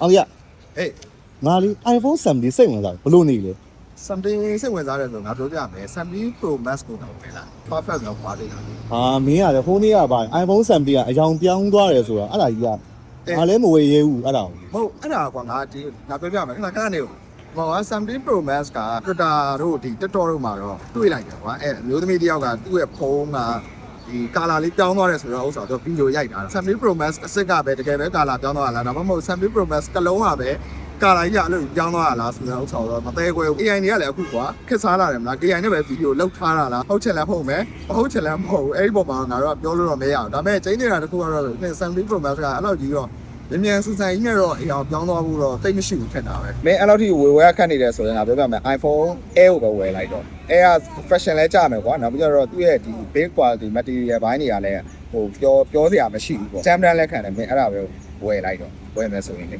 အောင်ရဟေးငါလေး iPhone 17စိတ်ဝင်စားတယ်ဘလို့နေလဲ something စိတ်ဝင်စားတယ်ဆိုငါပြောပြမယ် Samsung Pro Max ကိုတော့ပဲလား perfect တော့ပါတယ်လားဟာမင်းရတယ်ဟိုနေ့ကပါ iPhone 17ကအယောင်ပြောင်းသွားတယ်ဆိုတာအဲ့ဒါကြီးကငါလည်းမဝေရဲဘူးအဲ့ဒါကိုမဟုတ်အဲ့ဒါကွာငါဒီငါပြောပြမယ်ခဏခဏနေဟော Samsung Pro Max က Twitter တို့ဒီ TikTok တို့မှာတော့တွေ့လိုက်တယ်ကွာအဲ့အမျိုးသမီးတယောက်ကသူ့ရဲ့ဖုန်းက ဒီကာလာလေးပြောင်းသွားတယ်ဆိုတော့ဥစ္စာတော့ဗီဒီယိုရိုက်တာ Samsung Pro Max အစ်စ်ကပဲတကယ်ပဲကာလာပြောင်းသွားတာလားဒါမှမဟုတ် Samsung Pro Max ကလုံးကပဲကာလာကြီးကအဲ့လိုပြောင်းသွားတာလားဆိုတော့ဥစ္စာတော့မသေးခွဲဘူး AI တွေကလည်းအခုကွာခက်စားလာတယ်မလား AI နဲ့ပဲဗီဒီယိုလောက်ထားတာလားဟုတ်ချင်လဲဟုတ်မယ်မဟုတ်ချင်လဲမဟုတ်ဘူးအဲ့ဒီပုံမှာငါတို့ကပြောလို့တော့မရဘူးဒါပေမဲ့ကျင်းနေတာတစ်ခုကတော့ Samsung Pro Max ကအဲ့လိုကြီးတော့ မြန်မြန်ဆူဆန်ကြီးနဲ့တော့အရာပြောင်းသွားဖို့တော့တိတ်မရှိဘူးထင်တာပဲမင်းအဲ့လောက်ထိဝယ်ဝယ်ခတ်နေတယ်ဆိုရင်ငါပြောပြမယ် iPhone Air ကိုပဲဝယ်လိုက်တော့ Air က fashion လဲကြမယ်ကွာနောက်ပြီးတော့သူ့ရဲ့ဒီ build quality material ဘိုင်းတွေကလည်းဟိုပြောပြောစရာမရှိဘူးပေါ့ Samsung လက်ခံတယ်မင်းအဲ့ဒါပဲဝယ်လိုက်တော့ဝယ်မယ်ဆိုရင်လေ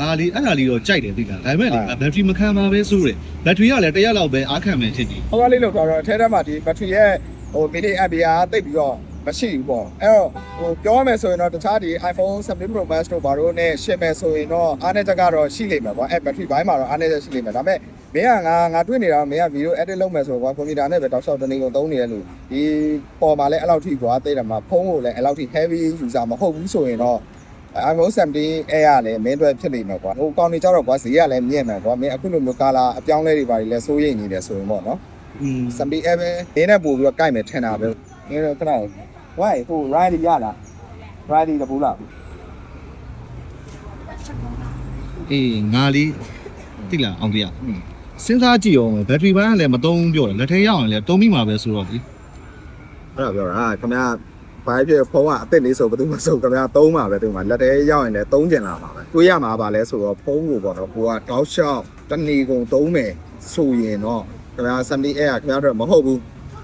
ငါလေးအဲ့ဒါလေးတော့ကြိုက်တယ်သိလားဒါပေမဲ့လေဘက်ထရီမခံပါပဲဆိုတယ်ဘက်ထရီကလည်းတစ်ရက်လောက်ပဲအားခံမယ်ဖြစ်နေဟိုကလေးလောက်တော့အထဲထဲမှာဒီ battery ရဲ့ဟို mini app ရာတိတ်ပြီးတော့ မရှိဘူးပေါ့အဲ့တော့ဟိုပြောရမယ်ဆိုရင်တော့တခြားဒီ iPhone 17 Pro Max တို့ဘာလို့နဲ့ရှင်းမယ်ဆိုရင်တော့အားနည်းချက်ကတော့ရှိလိမ့်မယ်ပေါ့အဲ့ battery ဘိုင်းမှာတော့အားနည်းချက်ရှိလိမ့်မယ်ဒါပေမဲ့မင်းကငါငါတွေ့နေတာမင်းက video edit လုပ်မယ်ဆိုတော့ကွာကွန်ပျူတာနဲ့ပဲတောက်လျှောက်တနေကုန်သုံးနေတယ်လို့ဒီပေါ်မှာလည်းအဲ့လောက်ထိကွာသိတယ်မှာဖုန်းကိုလည်းအဲ့လောက်ထိ heavy user မဟုတ်ဘူးဆိုရင်တော့ iPhone 17 Air ကလည်းမင်းတို့ဖြစ်နေမှာကွာဟိုကောင်းနေကြတော့ကွာဈေးကလည်းမြင့်မှာကွာမင်းအခုလိုမျိုးကာလာအပြောင်းလဲတွေပါလေစိုးရိမ်နေတယ်ဆိုရင်ပေါ့နော်อืมစမ်ဘီအဲပဲနင်းနဲ့ပို့ပြီးတော့ကြိုက်မယ်ထင်တာပဲ နင်းတော့ခဏဝိုင်းဟို ride ရလား ride တပူလားအေးငါလေးသိလားအောင်ပြရစဉ်းစားကြည့်အောင်ဘက်ထရီပိုင်းကလည်းမသုံးပြောတယ်လက်ထဲရောက်ရင်လည်းသုံးမိမှာပဲဆိုတော့ဒီအဲ့ဒါပြောတာခင်ဗျာဘာဖြစ်ဖုန်းကအစ်စ်လေးဆိုဘယ်သူမှဆိုခင်ဗျာသုံးမှာပဲသူမှလက်ထဲရောက်ရင်လည်းသုံးကျင်လာမှာပဲတွေးရမှာပါလဲဆိုတော့ဖုန်းကိုပေါ့နော်ကိုကတောက်လျှောက်တဏီကုန်သုံးမယ်ဆိုရင်တော့ခင်ဗျာ70 Air ခင်ဗျာတော့မဟုတ်ဘူး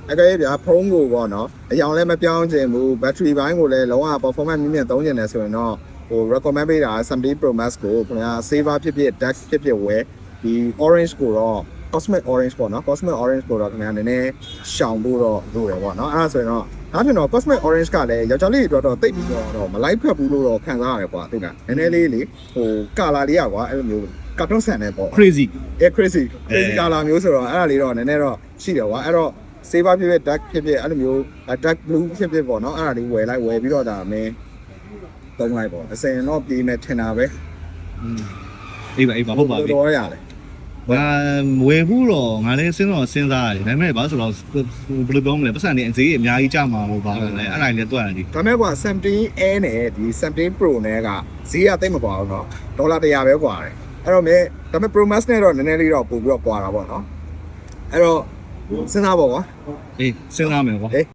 အကယ်၍ဗျာဖုန်းကိုပေါ့နော်အယောင်လည်းမပြောင်းချင်ဘူး battery ဘိုင်းကိုလည်းလုံးဝ performance မြင့်မြင့်သုံးချင်တယ်ဆိုရင်တော့ဟို recommend ပေးတာ70 Pro Max ကိုခင်ဗျာ saver ဖြစ်ဖြစ် dex ဖြစ်ဖြစ်ဝယ်ဒီ orange ကိုတော့ cosmic orange ပေါ့နော် cosmic orange ကိုတော့ခင်ဗျာနည်းနည်းရှောင်ဖို့တော့လိုတယ်ပေါ့နော်အဲ့ဒါဆိုရင်တော့ဒါပြင်တော့ cosmic orange ကလည်းယောက်ျားလေးတွေတော့တိတ်ပြီးတော့မလိုက်ဖက်ဘူးလို့တော့ခံစားရတယ်ကွာသိလားနည်းနည်းလေးလေဟိုကာလာလေးอ่ะကွာအဲ့လိုမျိုးကာတွန်းဆန်နေပေါ့ crazy air crazy crazy color မျိုးဆိုတော့အဲ့ဒါလေးတော့နည်းနည်းတော့ရှိတယ်ကွာအဲ့တော့ ဆေးပါဖြစ်ဖြစ် dark ဖြစ်ဖြစ်အဲ့လိုမျိုး dark blue ဖြစ်ဖြစ်ပေါ့နော်အဲ့ဒါလေးဝယ်လိုက်ဝယ်ပြီးတော့ဒါမင်းသုံးလိုက်ပေါ့အစင်တော့ပြေးမယ်ထင်တာပဲအေးပါအေးပါဟုတ်ပါပြီတော်တော်ရတယ်ငါမွေဘူးတော့ငါလည်းစဉ်းတော့စဉ်းစားရတယ်ဒါပေမဲ့ဘာဆိုတော့ဘယ်လိုပြောမလဲပတ်စံနေအစည်းအများကြီးကြမှာမဟုတ်ပါဘူးလေအဲ့ဒါလည်းတွေ့ရတယ်ဒါပေမဲ့ကွာ17 Air နဲ့ဒီ17 Pro နဲ့ကဈေးကတိတ်မပွားဘူးတော့ဒေါ်လာ100ပဲကွာတယ်အဲ့တော့မြဲဒါပေမဲ့ Pro Max နဲ့တော့နည်းနည်းလေးတော့ပို့ပြီးတော့ပွားတာပေါ့နော်အဲ့တော့ စဉ်းစားပါကွာအေးစဉ်းစားမယ်ကွာဟေး